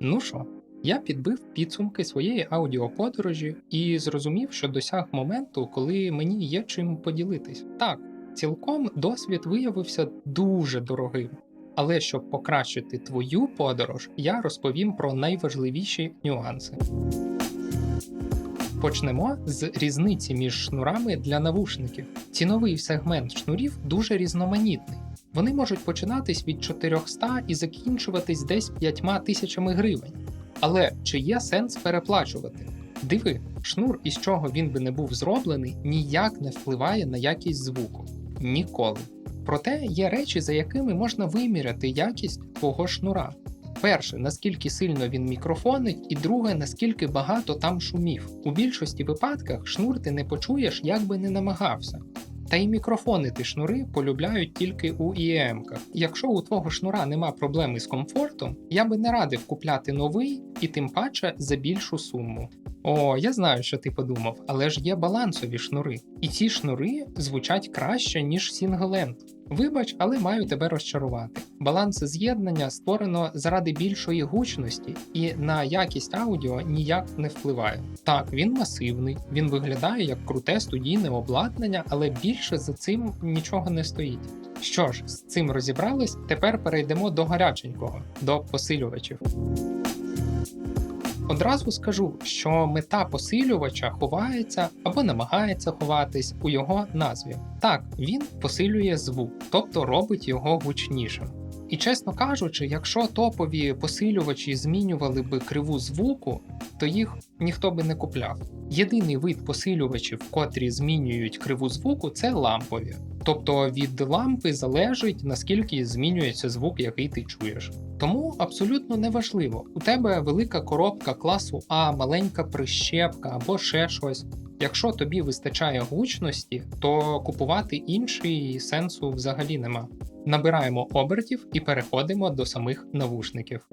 Ну що, я підбив підсумки своєї аудіоподорожі і зрозумів, що досяг моменту, коли мені є чим поділитись. Так, цілком досвід виявився дуже дорогим. Але щоб покращити твою подорож, я розповім про найважливіші нюанси. Почнемо з різниці між шнурами для навушників. Ціновий сегмент шнурів дуже різноманітний. Вони можуть починатись від 400 і закінчуватись десь 5 тисячами гривень. Але чи є сенс переплачувати? Диви, шнур, із чого він би не був зроблений, ніяк не впливає на якість звуку. Ніколи. Проте є речі, за якими можна виміряти якість твого шнура. Перше, наскільки сильно він мікрофонить, і друге, наскільки багато там шумів. У більшості випадках шнур ти не почуєш, як би не намагався. Та й мікрофони ти шнури полюбляють тільки у ІЕМках. Якщо у твого шнура нема проблеми з комфортом, я би не радив купляти новий і тим паче за більшу суму. О, я знаю, що ти подумав, але ж є балансові шнури, і ці шнури звучать краще, ніж сінгленд. Вибач, але маю тебе розчарувати. Баланс з'єднання створено заради більшої гучності і на якість аудіо ніяк не впливає. Так, він масивний, він виглядає як круте студійне обладнання, але більше за цим нічого не стоїть. Що ж, з цим розібрались, тепер перейдемо до гаряченького, до посилювачів. Одразу скажу, що мета посилювача ховається або намагається ховатись у його назві. Так, він посилює звук, тобто робить його гучнішим. І чесно кажучи, якщо топові посилювачі змінювали би криву звуку, то їх ніхто би не купляв. Єдиний вид посилювачів, котрі змінюють криву звуку, це лампові. Тобто від лампи залежить наскільки змінюється звук, який ти чуєш. Тому абсолютно неважливо, у тебе велика коробка класу А, маленька прищепка або ще щось. Якщо тобі вистачає гучності, то купувати інший сенсу взагалі нема. Набираємо обертів і переходимо до самих навушників.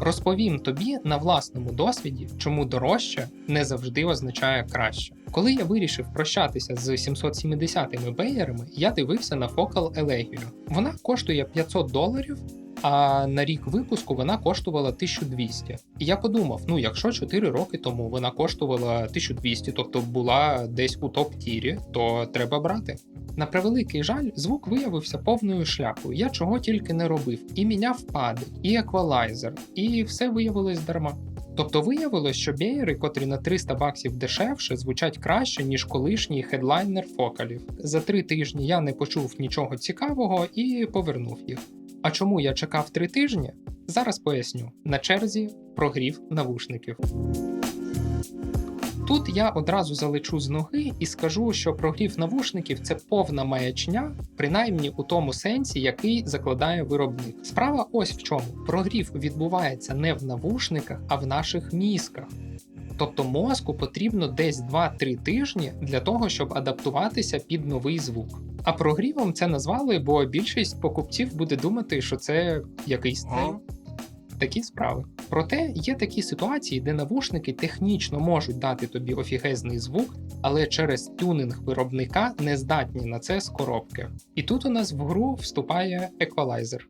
Розповім тобі на власному досвіді, чому дорожче не завжди означає краще. Коли я вирішив прощатися з 770-ми беєрами, я дивився на Focal Elegio. Вона коштує 500 доларів, а на рік випуску вона коштувала 1200. І я подумав: ну якщо 4 роки тому вона коштувала 1200, тобто була десь у топ-тірі, то треба брати. На превеликий жаль, звук виявився повною шляпою. Я чого тільки не робив, і міняв пади, і еквалайзер, і все виявилось дарма. Тобто виявилось, що беєри, котрі на 300 баксів дешевше, звучать краще, ніж колишній хедлайнер фокалів. За три тижні я не почув нічого цікавого і повернув їх. А чому я чекав три тижні? Зараз поясню. На черзі прогрів навушників. Тут я одразу залечу з ноги і скажу, що прогрів навушників це повна маячня, принаймні у тому сенсі, який закладає виробник. Справа ось в чому: прогрів відбувається не в навушниках, а в наших мізках. Тобто мозку потрібно десь 2-3 тижні для того, щоб адаптуватися під новий звук. А прогрівом це назвали, бо більшість покупців буде думати, що це якийсь тренд. Такі справи. Проте є такі ситуації, де навушники технічно можуть дати тобі офігезний звук, але через тюнинг виробника не здатні на це з коробки. І тут у нас в гру вступає еквалайзер.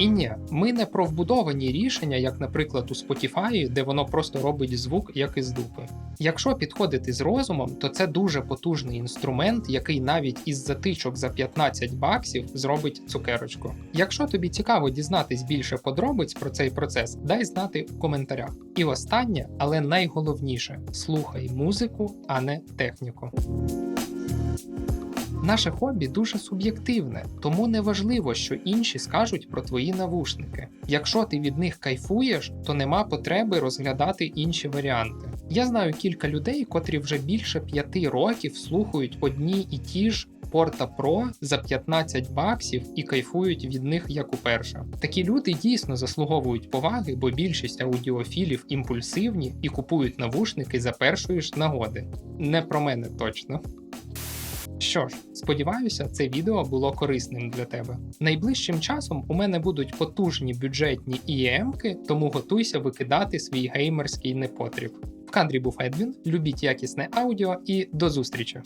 І ні, ми не про вбудовані рішення, як, наприклад, у Spotify, де воно просто робить звук як із дупи. Якщо підходити з розумом, то це дуже потужний інструмент, який навіть із затичок за 15 баксів зробить цукерочку. Якщо тобі цікаво дізнатись більше подробиць про цей процес, дай знати в коментарях. І останнє, але найголовніше слухай музику, а не техніку. Наше хобі дуже суб'єктивне, тому не важливо, що інші скажуть про твої навушники. Якщо ти від них кайфуєш, то нема потреби розглядати інші варіанти. Я знаю кілька людей, котрі вже більше п'яти років слухають одні і ті ж Porta Pro за 15 баксів і кайфують від них як уперше. Такі люди дійсно заслуговують поваги, бо більшість аудіофілів імпульсивні і купують навушники за першої ж нагоди. Не про мене точно. Що ж, сподіваюся, це відео було корисним для тебе. Найближчим часом у мене будуть потужні бюджетні іємки, тому готуйся викидати свій геймерський непотріб. В кадрі був Едвін, любіть якісне аудіо і до зустрічі!